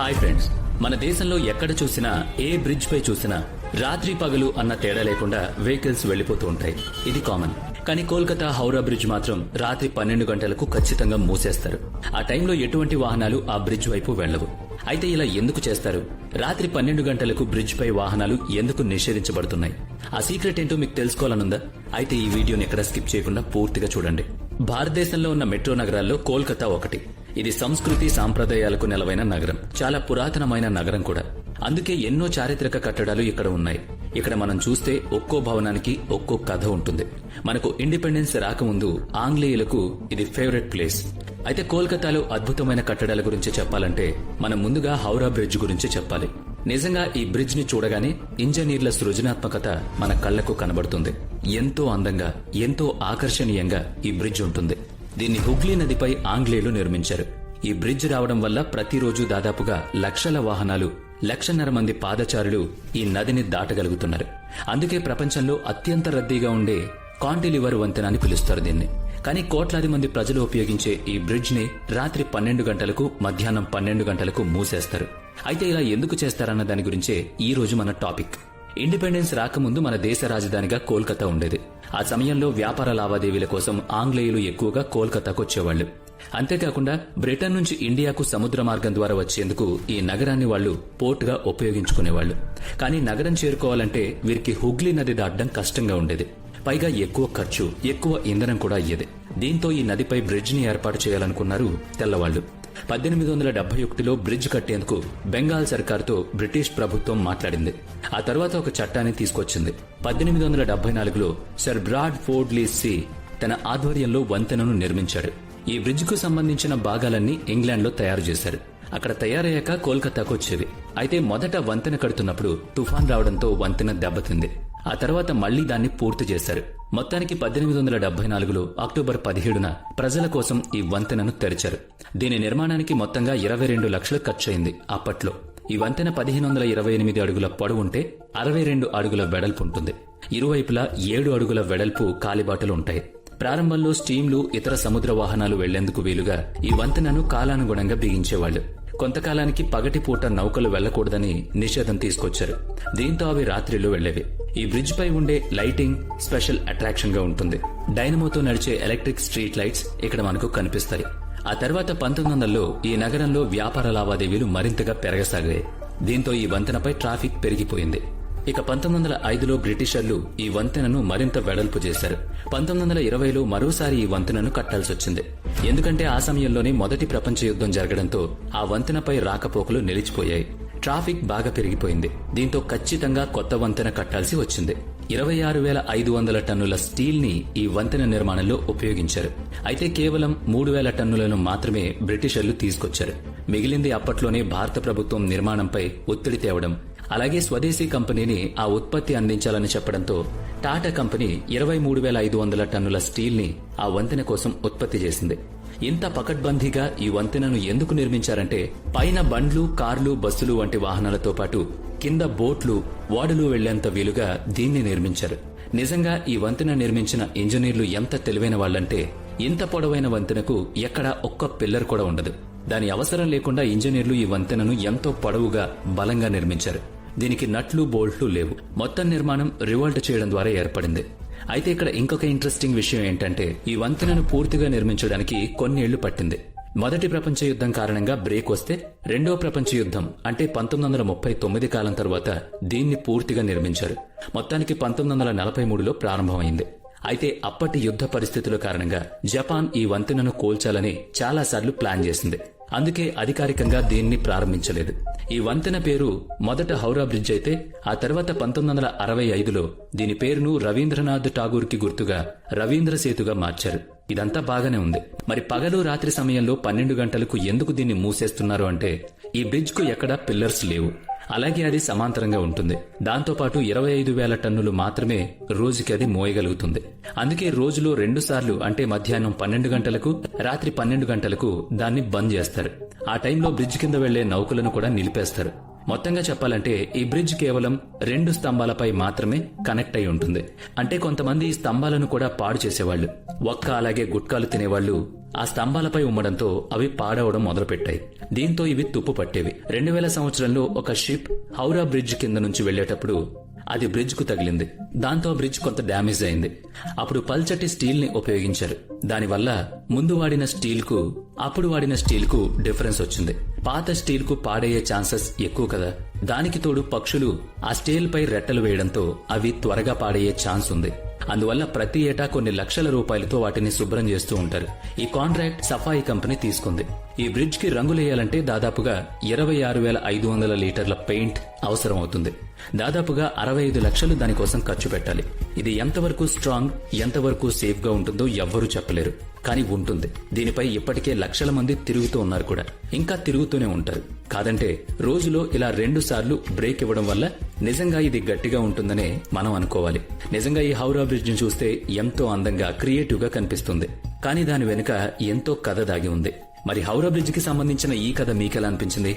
Hi friends. మన దేశంలో ఎక్కడ చూసినా ఏ బ్రిడ్జ్ పై చూసినా రాత్రి పగలు అన్న తేడా లేకుండా వెహికల్స్ వెళ్ళిపోతూ ఉంటాయి. ఇది కామన్ కానీ కోల్కతా హౌరా బ్రిడ్జ్ మాత్రం రాత్రి పన్నెండు గంటలకు ఖచ్చితంగా మూసేస్తారు. ఆ టైంలో ఎటువంటి వాహనాలు ఆ బ్రిడ్జ్ వైపు వెళ్ళవు అయితే ఇలా ఎందుకు చేస్తారు? రాత్రి పన్నెండు గంటలకు బ్రిడ్జ్ పై వాహనాలు ఎందుకు నిషేధించబడుతున్నాయి? ఆ సీక్రెట్ ఏంటో మీకు తెలుసుకోవాలనుందా? అయితే ఈ వీడియోని ఎక్కడ స్కిప్ చేయకుండా పూర్తిగా చూడండి. భారతదేశంలో ఉన్న మెట్రో నగరాల్లో కోల్కతా ఒకటి. ఇది సంస్కృతి సాంప్రదాయాలకు నెలవైన నగరం. చాలా పురాతనమైన నగరం కూడా. అందుకే ఎన్నో చారిత్రక కట్టడాలు ఇక్కడ ఉన్నాయి. ఇక్కడ మనం చూస్తే ఒక్కో భవనానికి ఒక్కో కథ ఉంటుంది. మనకు ఇండిపెండెన్స్ రాకముందు ఆంగ్లేయులకు ఇది ఫేవరెట్ ప్లేస్. అయితే కోల్కతాలో అద్భుతమైన కట్టడాల గురించి చెప్పాలంటే మనం ముందుగా హౌరా బ్రిడ్జ్ గురించి చెప్పాలి. నిజంగా ఈ బ్రిడ్జ్ని చూడగానే ఇంజనీర్ల సృజనాత్మకత మన కళ్ళకు కనబడుతుంది. ఎంతో అందంగా ఎంతో ఆకర్షణీయంగా ఈ బ్రిడ్జ్ ఉంటుంది. దీన్ని హుగ్లీ నదిపై ఆంగ్లేయులు నిర్మించారు. ఈ బ్రిడ్జ్ రావడం వల్ల ప్రతిరోజు దాదాపుగా లక్షల వాహనాలు లక్షన్నర మంది పాదచారులు ఈ నదిని దాటగలుగుతున్నారు. అందుకే ప్రపంచంలో అత్యంత రద్దీగా ఉండే కాంటిలివర్ వంతెన అని పిలుస్తారు దీన్ని. కానీ కోట్లాది మంది ప్రజలు ఉపయోగించే ఈ బ్రిడ్జ్ని రాత్రి పన్నెండు గంటలకు మధ్యాహ్నం పన్నెండు గంటలకు మూసేస్తారు. అయితే ఇలా ఎందుకు చేస్తారన్న దాని గురించే ఈ రోజు మన టాపిక్. ఇండిపెండెన్స్ రాకముందు మన దేశ రాజధానిగా కోల్కతా ఉండేది. ఆ సమయంలో వ్యాపార లావాదేవీల కోసం ఆంగ్లేయులు ఎక్కువగా కోల్కతాకు వచ్చేవాళ్ళు అంతేకాకుండా బ్రిటన్ నుంచి ఇండియాకు సముద్ర మార్గం ద్వారా వచ్చేందుకు ఈ నగరాన్ని వాళ్ళు పోర్టుగా ఉపయోగించుకునేవాళ్ళు కానీ నగరం చేరుకోవాలంటే వీరికి హుగ్లీ నది దాటడం కష్టంగా ఉండేది. పైగా ఎక్కువ ఖర్చు ఎక్కువ ఇంధనం కూడా అయ్యేది. దీంతో ఈ నదిపై బ్రిడ్జ్ని ఏర్పాటు చేయాలనుకున్నారు తెల్లవాళ్ళు పద్దెనిమిది వందల డెబ్బై ఒకటిలో బ్రిడ్జ్ కట్టేందుకు బెంగాల్ సర్కార్తో బ్రిటిష్ ప్రభుత్వం మాట్లాడింది. ఆ తర్వాత ఒక చట్టాన్ని తీసుకొచ్చింది. పద్దెనిమిది వందల డెబ్బై నాలుగులో సర్ బ్రాడ్ ఫోర్డ్ లీసీ తన ఆధ్వర్యంలో వంతెనను నిర్మించాడు. ఈ బ్రిడ్జ్కు సంబంధించిన భాగాలన్నీ ఇంగ్లాండ్లో తయారు చేశారు. అక్కడ తయారయ్యాక కోల్కతాకు వచ్చేవి. అయితే మొదట వంతెన కడుతున్నప్పుడు తుఫాన్ రావడంతో వంతెన దెబ్బతింది. ఆ తర్వాత మళ్ళీ దాన్ని పూర్తి చేశారు. మొత్తానికి పద్దెనిమిది వందల డెబ్బై నాలుగులో అక్టోబర్ పదిహేడున ప్రజల కోసం ఈ వంతెనను తెరిచారు. దీని నిర్మాణానికి మొత్తంగా ఇరవై రెండు లక్షలు ఖర్చయింది. అప్పట్లో ఈ వంతెన పదిహేను వందల ఇరవై ఎనిమిది అడుగుల పొడవుంటే అరవై రెండు అడుగుల వెడల్పు ఉంటుంది. ఇరువైపులా ఏడు అడుగుల వెడల్పు కాలిబాటలు ఉంటాయి. ప్రారంభంలో స్టీమ్లు ఇతర సముద్ర వాహనాలు వెళ్ళేందుకు వీలుగా ఈ వంతెనను కాలానుగుణంగా బిగించేవాళ్ళు కొంతకాలానికి పగటిపూట నౌకలు వెళ్ళకూడదని నిషేధం తీసుకొచ్చారు. దీంతో అవి రాత్రిలో వెళ్ళేవి ఈ బ్రిడ్జ్ పై ఉండే లైటింగ్ స్పెషల్ అట్రాక్షన్గా ఉంటుంది. డైనమోతో నడిచే ఎలక్ట్రిక్ స్ట్రీట్ లైట్స్ ఇక్కడ మనకు కనిపిస్తాయి. ఆ తర్వాత పంతొమ్మిది వందల్లో ఈ నగరంలో వ్యాపార లావాదేవీలు మరింతగా పెరగసాగాయి. దీంతో ఈ వంతెనపై ట్రాఫిక్ పెరిగిపోయింది. ఇక పంతొమ్మిది వందల ఐదులో బ్రిటిషర్లు ఈ వంతెనను మరింత వెడల్పు చేశారు. పంతొమ్మిది వందల ఇరవైలో మరోసారి ఈ వంతెనను కట్టాల్సి వచ్చింది. ఎందుకంటే ఆ సమయంలోనే మొదటి ప్రపంచ యుద్ధం జరగడంతో ఆ వంతెనపై రాకపోకలు నిలిచిపోయాయి. ట్రాఫిక్ బాగా పెరిగిపోయింది. దీంతో ఖచ్చితంగా కొత్త వంతెన కట్టాల్సి వచ్చింది. ఇరవై ఆరు వేల ఐదు వందల టన్నుల స్టీల్ని ఈ వంతెన నిర్మాణంలో ఉపయోగించారు. అయితే కేవలం మూడు వేల టన్నులను మాత్రమే బ్రిటిషర్లు తీసుకొచ్చారు. మిగిలింది అప్పట్లోనే భారత ప్రభుత్వం నిర్మాణంపై ఒత్తిడి తేవడం అలాగే స్వదేశీ కంపెనీని ఆ ఉత్పత్తి అందించాలని చెప్పడంతో టాటా కంపెనీ ఇరవై మూడు వేల ఐదు వందల టన్నుల స్టీల్ని ఆ వంతెన కోసం ఉత్పత్తి చేసింది. ఇంత పకడ్బందీగా ఈ వంతెనను ఎందుకు నిర్మించారంటే పైన బండ్లు కార్లు బస్సులు వంటి వాహనాలతో పాటు కింద బోట్లు ఓడలు వెళ్ళేంత వీలుగా దీన్ని నిర్మించారు. నిజంగా ఈ వంతెన నిర్మించిన ఇంజనీర్లు ఎంత తెలివైన వాళ్ళంటే ఇంత పొడవైన వంతెనకు ఎక్కడా ఒక్క పిల్లర్ కూడా ఉండదు. దాని అవసరం లేకుండా ఇంజనీర్లు ఈ వంతెనను ఎంతో పొడవుగా బలంగా నిర్మించారు. దీనికి నట్లు బోల్ట్లు లేవు. మొత్తం నిర్మాణం రివోల్ట్ చేయడం ద్వారా ఏర్పడింది. అయితే ఇక్కడ ఇంకొక ఇంట్రెస్టింగ్ విషయం ఏంటంటే ఈ వంతెనను పూర్తిగా నిర్మించడానికి కొన్నేళ్ళు పట్టింది. మొదటి ప్రపంచ యుద్ధం కారణంగా బ్రేక్ వస్తే రెండో ప్రపంచ యుద్ధం అంటే పంతొమ్మిది వందల ముప్పై తొమ్మిది కాలం తర్వాత దీన్ని పూర్తిగా నిర్మించారు. మొత్తానికి పంతొమ్మిది వందల నలభై మూడులో ప్రారంభమైంది. అయితే అప్పటి యుద్ధ పరిస్థితుల కారణంగా జపాన్ ఈ వంతెనను కోల్చాలని చాలాసార్లు ప్లాన్ చేసింది. అందుకే అధికారికంగా దీన్ని ప్రారంభించలేదు. ఈ వంతెన పేరు మొదట హౌరా బ్రిడ్జ్ అయితే ఆ తర్వాత పంతొమ్మిది వందల అరవై ఐదులో దీని పేరును రవీంద్రనాథ్ ఠాగూర్కి గుర్తుగా రవీంద్ర సేతుగా మార్చారు. ఇదంతా బాగానే ఉంది. మరి పగలు రాత్రి సమయంలో పన్నెండు గంటలకు ఎందుకు దీన్ని మూసేస్తున్నారు అంటే ఈ బ్రిడ్జ్కు ఎక్కడా పిల్లర్స్ లేవు. అలాగే అది సమాంతరంగా ఉంటుంది. దాంతోపాటు ఇరవై ఐదు వేల టన్నులు మాత్రమే రోజుకి అది మోయగలుగుతుంది. అందుకే రోజులో రెండు సార్లు అంటే మధ్యాహ్నం పన్నెండు గంటలకు రాత్రి పన్నెండు గంటలకు దాన్ని బంద్ చేస్తారు. ఆ టైంలో బ్రిడ్జ్ కింద వెళ్ళే నౌకలను కూడా నిలిపేస్తారు. మొత్తంగా చెప్పాలంటే ఈ బ్రిడ్జ్ కేవలం రెండు స్తంభాలపై మాత్రమే కనెక్ట్ అయి ఉంటుంది. అంటే కొంతమంది ఈ స్తంభాలను కూడా పాడు చేసేవాళ్ళు ఒక్క అలాగే గుట్కాలు తినేవాళ్ళు ఆ స్తంభాలపై ఉమ్మడంతో అవి పాడవడం మొదలుపెట్టాయి. దీంతో ఇవి తుప్పు పట్టేవి. రెండు వేల సంవత్సరంలో ఒక షిప్ హౌరా బ్రిడ్జ్ కింద నుంచి వెళ్ళేటప్పుడు అది బ్రిడ్జ్కు తగిలింది. దాంతో బ్రిడ్జ్ కొంత డ్యామేజ్ అయింది. అప్పుడు పల్చటి స్టీల్ని ఉపయోగించారు. దానివల్ల ముందు వాడిన స్టీల్కు అప్పుడు వాడిన స్టీల్కు డిఫరెన్స్ వచ్చింది. పాత స్టీల్కు పాడయ్యే ఛాన్సెస్ ఎక్కువ కదా. దానికి తోడు పక్షులు ఆ స్టీల్ పై రెట్టలు వేయడంతో అవి త్వరగా పాడయ్యే ఛాన్స్ ఉంది. అందువల్ల ప్రతి ఏటా కొన్ని లక్షల రూపాయలతో వాటిని శుభ్రం చేస్తూ ఉంటారు. ఈ కాంట్రాక్ట్ సఫాయి కంపెనీ తీసుకుంది. ఈ బ్రిడ్జ్కి రంగులేయాలంటే దాదాపుగా ఇరవై ఆరు వేల ఐదు వందల లీటర్ల పెయింట్ అవసరం అవుతుంది దాదాపుగా అరవై ఐదు లక్షలు దానికోసం ఖర్చు పెట్టాలి. ఇది ఎంతవరకు స్ట్రాంగ్ ఎంతవరకు సేఫ్గా ఉంటుందో ఎవ్వరూ చెప్పలేరు. కానీ ఉంటుంది. దీనిపై ఇప్పటికే లక్షల మంది తిరుగుతూ ఉన్నారు కూడా. ఇంకా తిరుగుతూనే ఉంటారు. కాదంటే రోజులో ఇలా రెండు సార్లు బ్రేక్ ఇవ్వడం వల్ల నిజంగా ఇది గట్టిగా ఉంటుందనే మనం అనుకోవాలి. నిజంగా ఈ హౌరా బ్రిడ్జ్ని చూస్తే ఎంతో అందంగా క్రియేటివ్గా కనిపిస్తుంది. కానీ దాని వెనుక ఎంతో కథ దాగి ఉంది. మరి హౌరా బ్రిడ్జ్కి సంబంధించిన ఈ కథ మీకెలా అనిపించింది?